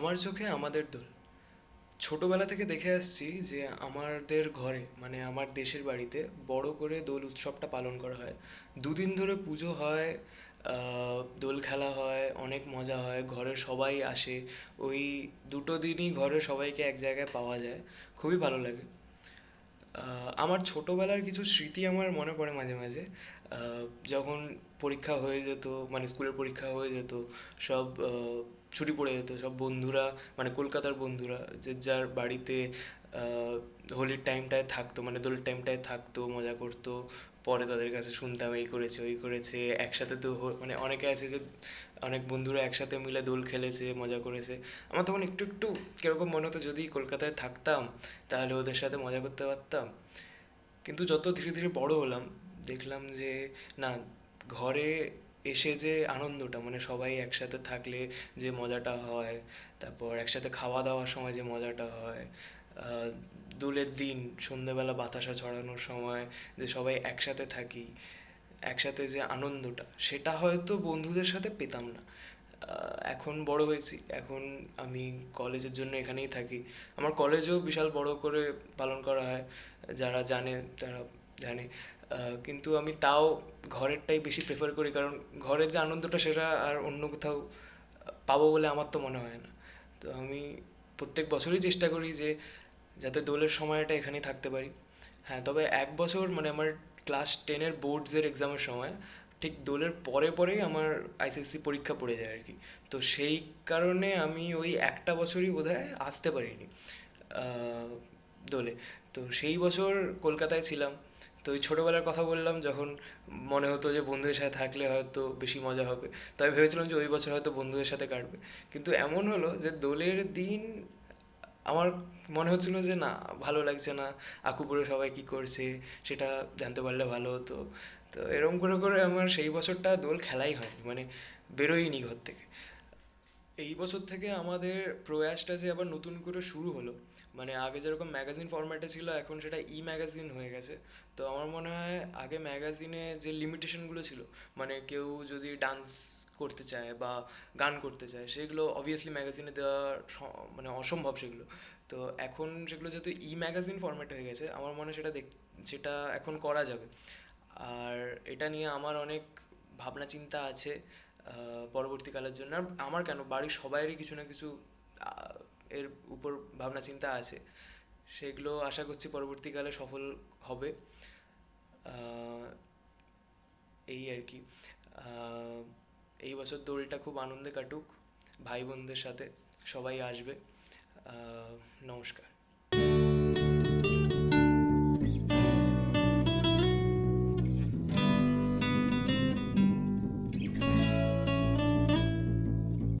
আমার চোখে আমাদের দোল। ছোটবেলা থেকে দেখে আসছি যে আমাদের ঘরে মানে আমার দেশের বাড়িতে বড় করে দোল উৎসবটা পালন করা হয়। দুদিন ধরে পুজো হয় দোল খেলা হয়, অনেক মজা হয়, ঘরে সবাই আসে। ওই দুটো দিনই ঘরের সবাইকে এক জায়গায় পাওয়া যায়। খুবই ভালো লাগে। আমার ছোটবেলার কিছু স্মৃতি আমার মনে পড়ে মাঝে মাঝে। যখন পরীক্ষা হয়ে যেত মানে স্কুলের পরীক্ষা হয়ে যেত, সব ছুটি পড়ে যেত। সব বন্ধুরা মানে কলকাতার বন্ধুরা, যে যার বাড়িতে হোলির টাইমটায় থাকতো মানে দোলের টাইমটায় থাকতো, মজা করতো, পরে তাদের কাছে শুনতাম, এই করেছে, ওই করেছে, একসাথে তো মানে অনেকে আছে যে, অনেক বন্ধুরা একসাথে মিলে দোল খেলেছে, মজা করেছে। আমার তখন একটু একটু কীরকম মনে হতো, যদি কলকাতায় থাকতাম, তাহলে ওদের সাথে মজা করতে পারতাম। কিন্তু যত ধীরে ধীরে বড় হলাম, দেখলাম যে, না, ঘরে এসে যে আনন্দটা মানে সবাই একসাথে থাকলে যে মজাটা হয়, তারপর একসাথে খাওয়া দাওয়ার সময় যে মজাটা হয় দোলের দিন, সন্ধেবেলা বাতাসা ছড়ানোর সময় যে সবাই একসাথে থাকি, একসাথে যে আনন্দটা, সেটা হয়তো বন্ধুদের সাথে পেতাম না। এখন বড় হয়েছি, এখন আমি কলেজের জন্য এখানেই থাকি। আমার কলেজেও বিশাল বড় করে পালন করা হয়, যারা জানে তারা জানে। কিন্তু আমি তাও ঘরেরটাই বেশি প্রেফার করি, কারণ ঘরের যে আনন্দটা সেটা আর অন্য কোথাও পাবো বলে আমার তো মনে হয় না। তো আমি প্রত্যেক বছরই চেষ্টা করি যে যাতে দোলের সময়টা এখানেই থাকতে পারি। হ্যাঁ তবে এক বছর মানে আমার ক্লাস টেনের বোর্ডসের এক্সামের সময় ঠিক দোলের পরে পরেই আমার আইসিএসসি পরীক্ষা পড়ে যায় আর কি তো সেই কারণে আমি ওই একটা বছরই বোধ আসতে পারিনি দোলে। তো সেই বছর কলকাতায় ছিলাম তো ওই ছোটোবেলার কথা বললাম যখন মনে হতো যে বন্ধুদের সাথে থাকলে হয়তো বেশি মজা হবে। তো আমি ভেবেছিলাম যে ওই বছর হয়তো বন্ধুদের সাথে কাটবে। কিন্তু এমন হলো যে দোলের দিন আমার মনে হচ্ছিল যে না, ভালো লাগছে না, আকুপুরে সবাই কী করছে সেটা জানতে পারলে ভালো হতো। তো এরকম করে করে আমার সেই বছরটা দোল খেলাই হয়নি মানে বেরোইনি ঘর থেকে। এই বছর থেকে আমাদের প্রয়াসটা যে আবার নতুন করে শুরু হলো মানে আগে যেরকম ম্যাগাজিন ফরম্যাটে ছিল, এখন সেটা ই ম্যাগাজিন হয়ে গেছে। তো আমার মনে হয় আগে ম্যাগাজিনে যে লিমিটেশনগুলো ছিল মানে কেউ যদি ডান্স করতে চায় বা গান করতে চায়, সেগুলো অবভিয়াসলি ম্যাগাজিনে দেওয়া মানে অসম্ভব সেগুলো। তো এখন সেগুলো যেহেতু ই ম্যাগাজিন ফরম্যাট হয়ে গেছে, আমার মনে হয় সেটা দেখ, সেটা এখন করা যাবে। আর এটা নিয়ে আমার অনেক ভাবনা চিন্তা আছে। পরবর্তীকালের জন্য আর আমার কেন? বাড়ির সবাইয়েরই কিছু না কিছু এর উপর ভাবনা, চিন্তা আছে। সেগুলো আশা করছি পরবর্তীকালে সফল হবে। এই আর কি। এই বছর দোলটা খুব আনন্দে কাটুক। ভাই বোনদের সাথে সবাই আসবে। নমস্কার।